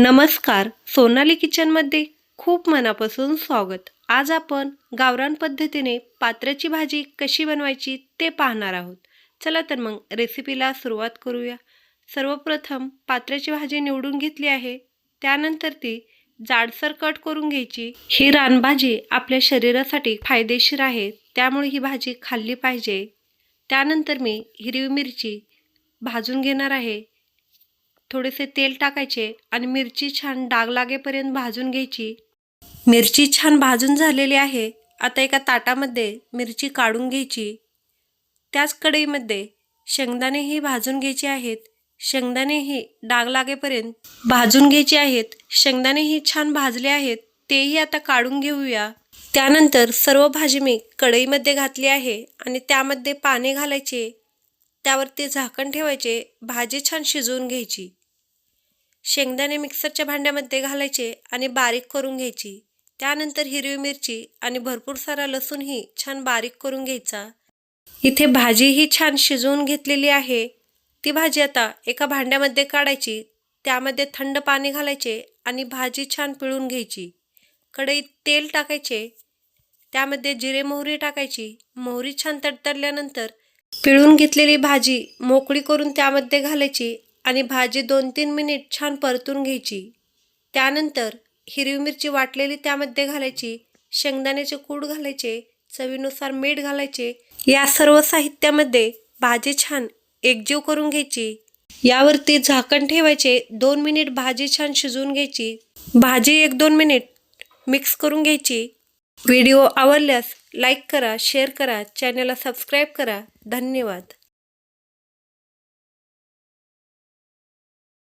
नमस्कार सोनाली किचनमध्ये खूप मनापासून स्वागत. आज आपण गावरान पद्धतीने पात्राची भाजी कशी बनवायची ते पाहणार आहोत. चला तर मग रेसिपीला सुरुवात करूया. सर्वप्रथम पात्राची भाजी निवडून घेतली आहे. त्यानंतर ती जाडसर कट करून घ्यायची. ही रानभाजी आपल्या शरीरासाठी फायदेशीर आहे त्यामुळे ही भाजी खाल्ली पाहिजे. त्यानंतर मी हिरवी मिरची भाजून घेणार आहे. थोडेसे तेल टाकायचे आणि मिरची छान डाग लागेपर्यंत भाजून घ्यायची. मिरची छान भाजून झालेली आहे. आता एका ताटामध्ये मिरची काढून घ्यायची. त्याच कढईमध्ये शेंगदाणेही भाजून घ्यायचे आहेत. शेंगदाणेही डाग लागेपर्यंत भाजून घ्यायचे आहेत. शेंगदाणेही छान भाजले आहेत. तेही आता काढून घेऊया. त्यानंतर सर्व भाजी मी कढईमध्ये घातली आहे आणि त्यामध्ये पाणी घालायचे. त्यावरती झाकण ठेवायचे. भाजी छान शिजवून घ्यायची. शेंगदाणे मिक्सरच्या भांड्यामध्ये घालायचे आणि बारीक करून घ्यायची. त्यानंतर हिरवी मिरची आणि भरपूर सारा लसूणही छान बारीक करून घ्यायचा. इथे भाजीही छान शिजवून घेतलेली आहे. ती भाजी आता एका भांड्यामध्ये काढायची त्यामध्ये थंड पाणी घालायचे आणि भाजी छान पिळून घ्यायची. कढईत तेल टाकायचे त्यामध्ये जिरे मोहरी टाकायची. मोहरी छान तडतडल्यानंतर पिळून घेतलेली भाजी मोकळी करून त्यामध्ये घालायची आणि भाजी दोन तीन मिनिट छान परतून घ्यायची. त्यानंतर हिरवी मिरची वाटलेली त्यामध्ये घालायची शेंगदाण्याचे कूड घालायचे चवीनुसार मीठ घालायचे. या सर्व साहित्यामध्ये भाजी छान एकजीव करून घ्यायची. यावरती झाकण ठेवायचे दोन मिनिट भाजी छान शिजवून घ्यायची. भाजी एक दोन मिनिट मिक्स करून घ्यायची. व्हिडिओ आवडल्यास लाईक करा शेअर करा चॅनलला सबस्क्राईब करा. धन्यवाद.